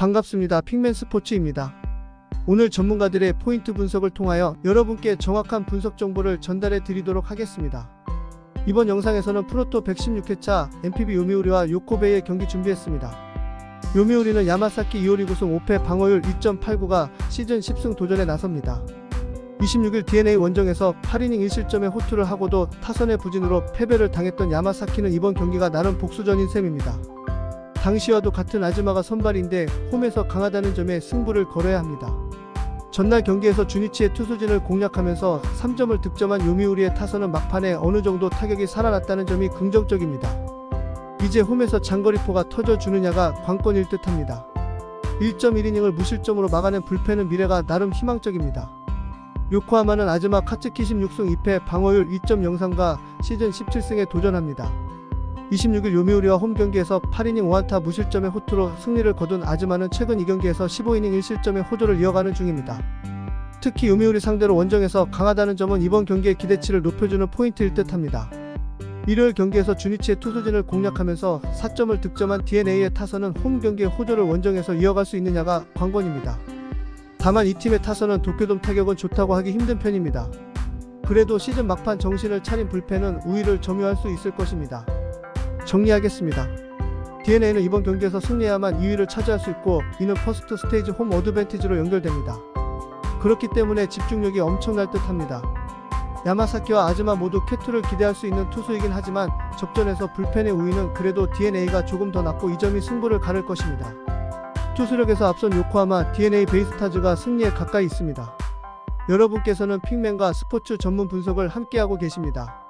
반갑습니다. 핑맨 스포츠입니다. 오늘 전문가들의 포인트 분석을 통하여 여러분께 정확한 분석 정보를 전달해 드리도록 하겠습니다. 이번 영상에서는 프로토 116회차 MPB 요미우리와 요코베이의 경기 준비했습니다. 요미우리는 야마사키 이오리 구승 5패 방어율 2.89가 시즌 10승 도전에 나섭니다. 26일 DNA 원정에서 8이닝 1실점의 호투를 하고도 타선의 부진으로 패배를 당했던 야마사키는 이번 경기가 나름 복수전인 셈입니다. 당시와도 같은 아즈마가 선발인데 홈에서 강하다는 점에 승부를 걸어야 합니다. 전날 경기에서 주니치의 투수진을 공략하면서 3점을 득점한 요미우리의 타선은 막판에 어느 정도 타격이 살아났다는 점이 긍정적입니다. 이제 홈에서 장거리포가 터져주느냐가 관건일 듯합니다. 1.1이닝을 무실점으로 막아낸 불펜은 미래가 나름 희망적입니다. 요코하마는 아즈마 카츠키 16승 2패 방어율 2.03과 시즌 17승에 도전합니다. 26일 요미우리와 홈 경기에서 8이닝 5안타 무실점의 호투로 승리를 거둔 아즈마는 최근 2경기에서 15이닝 1실점의 호조를 이어가는 중입니다. 특히 요미우리 상대로 원정에서 강하다는 점은 이번 경기의 기대치를 높여주는 포인트일 듯합니다. 일요일 경기에서 주니치의 투수진을 공략하면서 4점을 득점한 DNA의 타선은 홈 경기의 호조를 원정에서 이어갈 수 있느냐가 관건입니다. 다만 이 팀의 타선은 도쿄돔 타격은 좋다고 하기 힘든 편입니다. 그래도 시즌 막판 정신을 차린 불펜은 우위를 점유할 수 있을 것입니다. 정리하겠습니다. DNA는 이번 경기에서 승리해야만 2위를 차지할 수 있고 이는 퍼스트 스테이지 홈 어드밴티지로 연결됩니다. 그렇기 때문에 집중력이 엄청날 듯합니다. 야마사키와 아즈마 모두 쾌투를 기대할 수 있는 투수이긴 하지만 접전에서 불펜의 우위는 그래도 DNA가 조금 더 낮고 이 점이 승부를 가를 것입니다. 투수력에서 앞선 요코하마 DNA 베이스타즈가 승리에 가까이 있습니다. 여러분께서는 핑맨과 스포츠 전문 분석을 함께하고 계십니다.